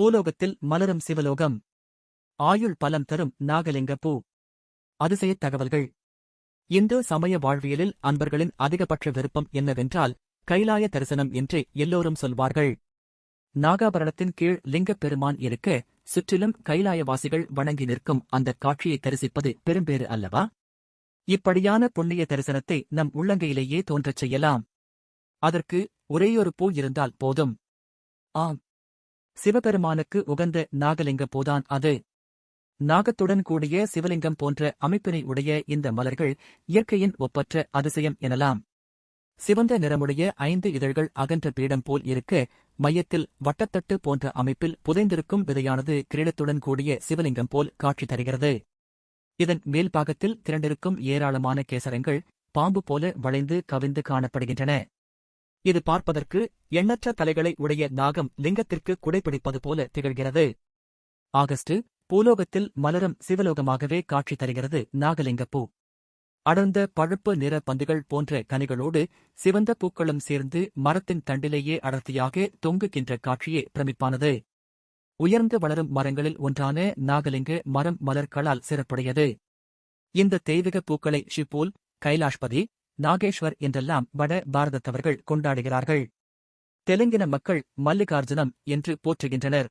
பூலோகத்தில் மலரும் சிவலோகம். ஆயுள் பலம் தரும் நாகலிங்க பூ. அதிசயத் தகவல்கள். இந்து சமய வாழ்வியலில் அன்பர்களின் அதிகபட்ச விருப்பம் என்னவென்றால் கைலாய தரிசனம் என்று எல்லோரும் சொல்வார்கள். நாகாபரணத்தின் கீழ் லிங்கப் பெருமான் இருக்க சுற்றிலும் கைலாயவாசிகள் வணங்கி நிற்கும் அந்தக் காட்சியை தரிசிப்பது பெரும்பேறு அல்லவா? இப்படியான புண்ணிய தரிசனத்தை நம் உள்ளங்கையிலேயே தோன்றச் செய்யலாம். அதற்கு ஒரேயொரு பூ இருந்தால் போதும். ஆம். சிவபெருமானுக்கு உகந்த நாகலிங்க போதான் அது. நாகத்துடன் கூடிய சிவலிங்கம் போன்ற அமைப்பினை உடைய இந்த மலர்கள் இயற்கையின் ஒப்பற்ற அதிசயம் எனலாம். சிவந்த நிறமுடைய ஐந்து இதழ்கள் அகன்ற பீடம் போல் இருக்க மையத்தில் வட்டத்தட்டு போன்ற அமைப்பில் புதைந்திருக்கும் விதையானது கிரீடத்துடன் கூடிய சிவலிங்கம் போல் காட்சி தருகிறது. இதன் மேல்பாகத்தில் திரண்டிருக்கும் ஏராளமான கேசரங்கள் பாம்பு போல வளைந்து கவிந்து காணப்படுகின்றன. இது பார்ப்பதற்கு எண்ணற்ற தலைகளை உடைய நாகம் லிங்கத்திற்கு குடைப்பிடிப்பது போல திகழ்கிறது. ஆகஸ்ட் பூலோகத்தில் மலரும் சிவலோகமாகவே காட்சி தருகிறது நாகலிங்கப்பூ அடர்ந்த பழுப்பு நிற பந்துகள் போன்ற கனிகளோடு சிவந்த பூக்களும் சேர்ந்து மரத்தின் தண்டிலேயே அடர்த்தியாக தொங்குகின்ற காட்சியே பிரமிப்பானது. உயர்ந்து வளரும் மரங்களில் ஒன்றான நாகலிங்க மரம் மலர்களால் சிறப்புடையது. இந்த தெய்வீக பூக்களை ஷிபூல் கைலாஷ்பதி நாகேஸ்வர் என்றெல்லாம் வட பாரதத்தவர்கள் கொண்டாடுகிறார்கள். தெலுங்கின மக்கள் மல்லிகார்ஜுனம் என்று போற்றுகின்றனர்.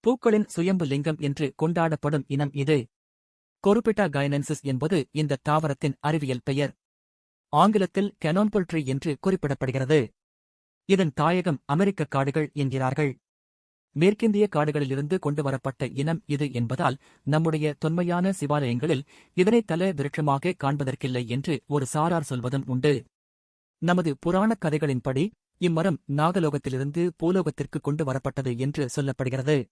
பூக்களின் சுயம்பு லிங்கம் என்று கொண்டாடப்படும் இனம் இது. கொருபிட்டா கைனன்சிஸ் என்பது இந்த தாவரத்தின் அறிவியல் பெயர். ஆங்கிலத்தில் கெனோன்புல்ட்ரி என்று குறிப்பிடப்படுகிறது. இதன் தாயகம் அமெரிக்க காடுகள் என்கிறார்கள். மேற்கிந்திய காடுகளிலிருந்து கொண்டு வரப்பட்ட இனம் இது என்பதால் நம்முடைய தொன்மையான சிவாலயங்களில் இதனை தல விருட்சமாக காண்பதற்கில்லை என்று ஒரு சாரார் சொல்வதும் உண்டு. நமது புராணக் கதைகளின்படி இம்மரம் நாகலோகத்திலிருந்து பூலோகத்திற்கு கொண்டு வரப்பட்டது என்று சொல்லப்படுகிறது.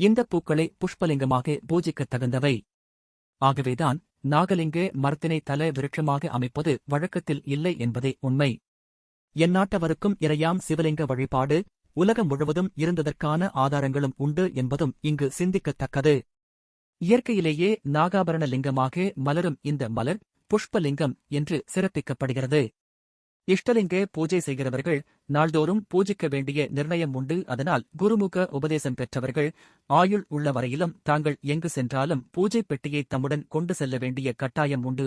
இந்த பூக்களை புஷ்பலிங்கமாக பூஜிக்கத் தகுந்தவை. ஆகவேதான் நாகலிங்க மரத்தினை தல விருட்சமாக அமைப்பது வழக்கத்தில் இல்லை என்பதே உண்மை. எந்நாட்டவருக்கும் இறையாம் சிவலிங்க வழிபாடு உலகம் முழுவதும் இருந்ததற்கான ஆதாரங்களும் உண்டு என்பதும் இங்கு சிந்திக்கத்தக்கது. இயற்கையிலேயே நாகாபரண லிங்கமாக மலரும் இந்த மலர் புஷ்பலிங்கம் என்று சிறப்பிக்கப்படுகிறது. இஷ்டலிங்க பூஜை செய்கிறவர்கள் நாள்தோறும் பூஜிக்க வேண்டிய நிர்ணயம் உண்டு. அதனால் குருமுக உபதேசம் பெற்றவர்கள் ஆயுள் உள்ள வரையிலும் தாங்கள் எங்கு சென்றாலும் பூஜை பெட்டியை தம்முடன் கொண்டு செல்ல வேண்டிய கட்டாயம் உண்டு.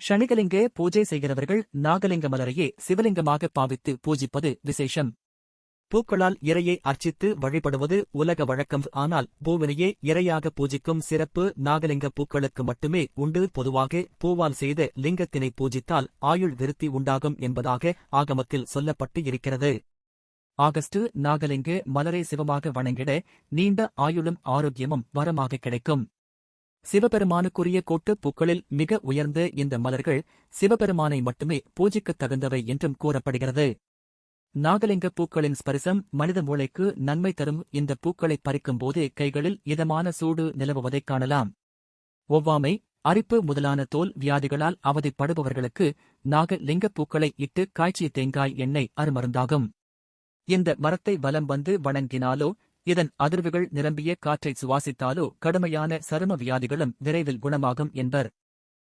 ஷணிகலிங்க பூஜை செய்கிறவர்கள் நாகலிங்க மலரையே சிவலிங்கமாக பாவித்து பூஜிப்பது விசேஷம். பூக்களால் இறையை அர்ச்சித்து வழிபடுவது உலக வழக்கம். ஆனால் பூவினையே இறையாக பூஜிக்கும் சிறப்பு நாகலிங்க பூக்களுக்கு மட்டுமே உண்டு. பொதுவாக பூவால் செய்த லிங்கத்தினை பூஜித்தால் ஆயுள் விருத்தி உண்டாகும் என்பதாக ஆகமத்தில் சொல்லப்பட்டு இருக்கிறது. ஆகஸ்ட் நாகலிங்க மலரை சிவமாக வணங்கிட நீண்ட ஆயுளும் ஆரோக்கியமும் வரமாக கிடைக்கும். சிவபெருமானுக்குரிய கோட்டு பூக்களில் மிக உயர்ந்த இந்த மலர்கள் சிவபெருமானை மட்டுமே பூஜிக்கத் தகுந்தவை என்றும் கூறப்படுகிறது. நாகலிங்க பூக்களின் ஸ்பரிசம் மனித மூளைக்கு நன்மை தரும் இந்த பூக்களை பறிக்கும் போதே கைகளில் இதமான சூடு நிலவுவதைக் காணலாம். ஒவ்வாமை அரிப்பு முதலான தோல் வியாதிகளால் அவதிப்படுபவர்களுக்கு நாகலிங்கப் பூக்களை இட்டு காய்ச்சிய தேங்காய் எண்ணெய் அருமருந்தாகும். இந்த மரத்தை வலம் வந்து வணங்கினாலோ இதன் அதிர்வுகள் நிரம்பிய காற்றை சுவாசித்தாலோ கடுமையான சரும வியாதிகளும் விரைவில் குணமாகும் என்பர்.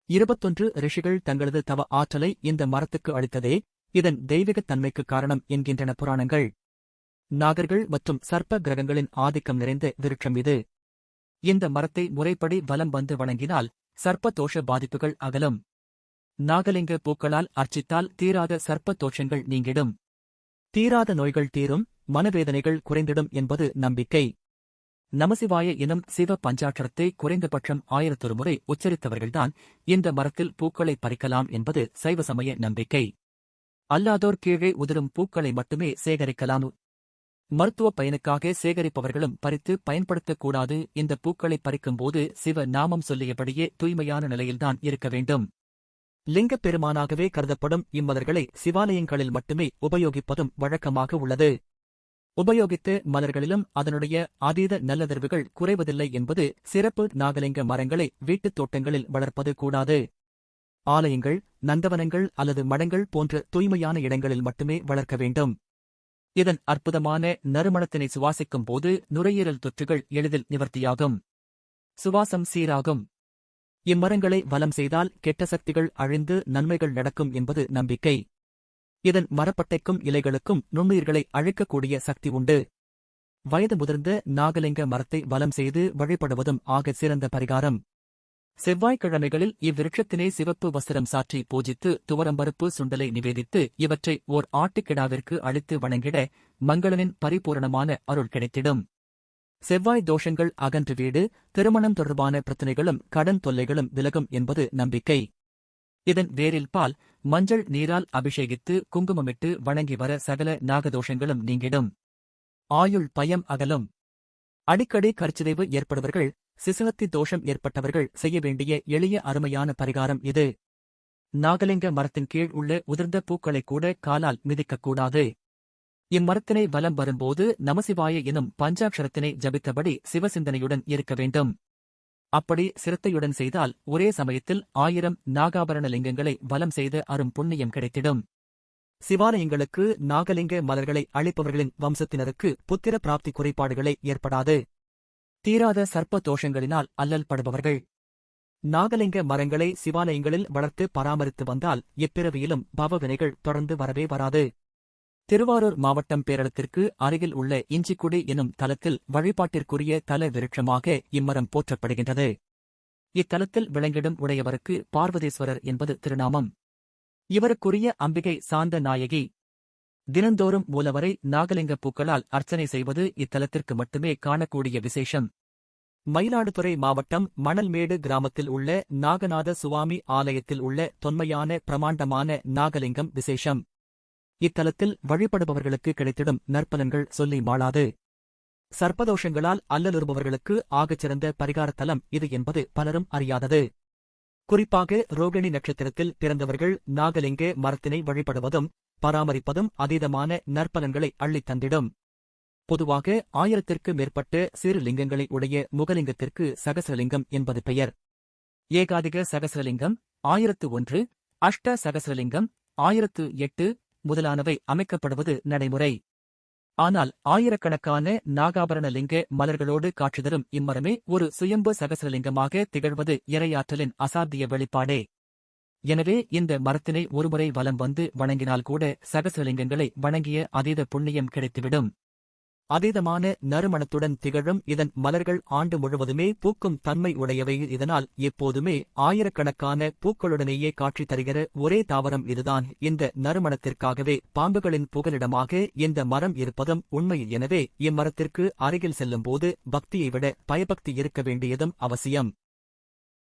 இருபத்தொன்று ரிஷிகள் தங்களது தவ ஆற்றலை இந்த மரத்துக்கு அளித்ததே இதன் தெய்வீகத் தன்மைக்கு காரணம் என்கின்றன புராணங்கள். நாகர்கள் மற்றும் சர்ப்ப கிரகங்களின் ஆதிக்கம் நிறைந்த விருட்சம் இது. இந்த மரத்தை முறைப்படி வலம் வந்து வணங்கினால் சர்ப்பதோஷ பாதிப்புகள் அகலும். நாகலிங்க பூக்களால் அர்ச்சித்தால் தீராத சர்ப்பதோஷங்கள் நீங்கிடும். தீராத நோய்கள் தீரும் மனவேதனைகள் குறைந்திடும் என்பது நம்பிக்கை. நமசிவாய இனம் சிவ பஞ்சாட்சரத்தை குறைந்தபட்சம் ஆயிரத்தொரு முறை உச்சரித்தவர்கள்தான் இந்த மரத்தில் பூக்களை பறிக்கலாம் என்பது சைவ சமய நம்பிக்கை. அல்லாதோர் கீழே உதிரும் பூக்களை மட்டுமே சேகரிக்கலாம் மருத்துவ பயனுக்காக சேகரிப்பவர்களும் பறித்து பயன்படுத்தக்கூடாது இந்த பூக்களை பறிக்கும்போது சிவ நாமம் சொல்லியபடியே தூய்மையான நிலையில்தான் இருக்க வேண்டும். லிங்கப் பெருமானாகவே கருதப்படும் இம்மலர்களை சிவாலயங்களில் மட்டுமே உபயோகிப்பதும் வழக்கமாக உள்ளது. உபயோகித்த மலர்களிலும் அதனுடைய அதீத நல்லதர்வுகள் குறைவதில்லை என்பது சிறப்பு நாகலிங்க மரங்களை வீட்டுத் தோட்டங்களில் வளர்ப்பது கூடாது. ஆலயங்கள் நந்தவனங்கள் அல்லது மடங்கள் போன்ற தூய்மையான இடங்களில் மட்டுமே வளர்க்க வேண்டும். இதன் அற்புதமான நறுமணத்தினை சுவாசிக்கும் போது நுரையீரல் தொற்றுகள் எளிதில் நிவர்த்தியாகும். சுவாசம் சீராகும். இம்மரங்களை வலம் செய்தால் கெட்ட சக்திகள் அழிந்து நன்மைகள் நடக்கும் என்பது நம்பிக்கை. இதன் மரப்பட்டைக்கும் இலைகளுக்கும் நுண்ணுயிர்களை அழிக்கக்கூடிய சக்தி உண்டு. வயது முதிர்ந்த நாகலிங்க மரத்தை வலம் செய்து வழிபடுவதும் ஆக சிறந்த பரிகாரம். செவ்வாய்க்கிழமைகளில் இவ்விருட்சத்தினை சிவப்பு வஸ்திரம் சாற்றி பூஜித்து துவரம்பருப்பு சுண்டலை நிவேதித்து இவற்றை ஓர் ஆட்டுக்கிடாவிற்கு அளித்து வணங்கிட மங்களனின் பரிபூரணமான அருள் கிடைத்திடும். செவ்வாய் தோஷங்கள் அகன்று வீடு திருமணம் தொடர்பான பிரச்சினைகளும் கடன் தொல்லைகளும் விலகும் என்பது நம்பிக்கை. இதன் வேரில் பால் மஞ்சள் நீரால் அபிஷேகித்து குங்குமமிட்டு வணங்கி வர சகல நாகதோஷங்களும் நீங்கிடும். ஆயுள் பயம் அகலும். அடிக்கடி கற்சிதைவு ஏற்படுவர்கள் சிசுகத்தி தோஷம் ஏற்பட்டவர்கள் செய்ய வேண்டிய எளிய அருமையான பரிகாரம் இது. நாகலிங்க மரத்தின் கீழ் உள்ள உதிர்ந்த பூக்களை கூட காலால் மிதிக்கக்கூடாது. இம்மரத்தினை வலம் வரும்போது நமசிவாய எனும் பஞ்சாட்சரத்தினை ஜபித்தபடி சிவசிந்தனையுடன் இருக்க வேண்டும். அப்படி சிரத்தையுடன் செய்தால் ஒரே சமயத்தில் ஆயிரம் நாகாபரண லிங்கங்களை வலம் செய்து அரும் புண்ணியம் கிடைத்திடும். சிவாலயங்களுக்கு நாகலிங்க மலர்களை அளிப்பவர்களின் வம்சத்தினருக்கு புத்திர பிராப்தி குறைபாடுகளை ஏற்படாது. தீராத சர்ப்ப தோஷங்களினால் அல்லல் படுபவர்கள் நாகலிங்க மரங்களை சிவாலயங்களில் வளர்த்து பராமரித்து வந்தால் எப்பிறவியிலும் பவவினைகள் தொடர்ந்து வரவே வராது. திருவாரூர் மாவட்டம் பேரளத்திற்கு அருகில் உள்ள இஞ்சிக்குடி எனும் தலத்தில் வழிபாட்டிற்குரிய தல விருட்சமாக இம்மரம் போற்றப்படுகின்றது. இத்தலத்தில் விளங்கிடும் உடையவருக்கு பார்வதீஸ்வரர் என்பது திருநாமம். இவருக்குரிய அம்பிகை சாந்த நாயகி தினந்தோறும் மூலவரை நாகலிங்க பூக்களால் அர்ச்சனை செய்வது இத்தலத்திற்கு மட்டுமே காணக்கூடிய விசேஷம். மயிலாடுதுறை மாவட்டம் மணல்மேடு கிராமத்தில் உள்ள நாகநாத சுவாமி ஆலயத்தில் உள்ள தொன்மையான பிரமாண்டமான நாகலிங்கம் விசேஷம். இத்தலத்தில் வழிபடுபவர்களுக்கு கிடைத்திடும் நற்பலன்கள் சொல்லி மாளாது. சர்ப்பதோஷங்களால் அல்லலுறுபவர்களுக்கு ஆகச் சிறந்த பரிகார தலம் இது என்பது பலரும் அறியாதது. குறிப்பாக ரோகிணி நட்சத்திரத்தில் பிறந்தவர்கள் நாகலிங்க மரத்தினை வழிபடுவதும் பராமரிப்பதும் அதீதமான நற்பலன்களை அள்ளித் தந்திடும். பொதுவாக ஆயிரத்திற்கு மேற்பட்ட சிறு லிங்கங்களை உடைய முகலிங்கத்திற்கு சகசரலிங்கம் என்பது பெயர். ஏகாதிக சகசரலிங்கம் ஆயிரத்து ஒன்று அஷ்ட சகசரலிங்கம் ஆயிரத்து எட்டு முதலானவை அமைக்கப்படுவது நடைமுறை. ஆனால் ஆயிரக்கணக்கான நாகாபரண லிங்க மலர்களோடு காட்சி தரும் இம்மரமே ஒரு சுயம்பு சகசரலிங்கமாக திகழ்வது இரையாற்றலின் அசாத்திய வெளிப்பாடே. எனவே இந்த மரத்தினை ஒருமுறை வலம் வந்து வணங்கினால் கூட சகசலிங்கங்களை வணங்கிய அதீத புண்ணியம் கிடைத்துவிடும். அதீதமான நறுமணத்துடன் திகழும் இதன் மலர்கள் ஆண்டு முழுவதுமே பூக்கும் தன்மை உடையவை. இதனால் எப்போதுமே ஆயிரக்கணக்கான பூக்களுடனேயே காட்சி தருகிற ஒரே தாவரம் இதுதான். இந்த நறுமணத்திற்காகவே பாம்புகளின் புகலிடமாக இந்த மரம் இருப்பதும் உண்மை. எனவே இம்மரத்திற்கு அருகில் செல்லும்போது பக்தியை விட பயபக்தி இருக்க வேண்டியதும் அவசியம்.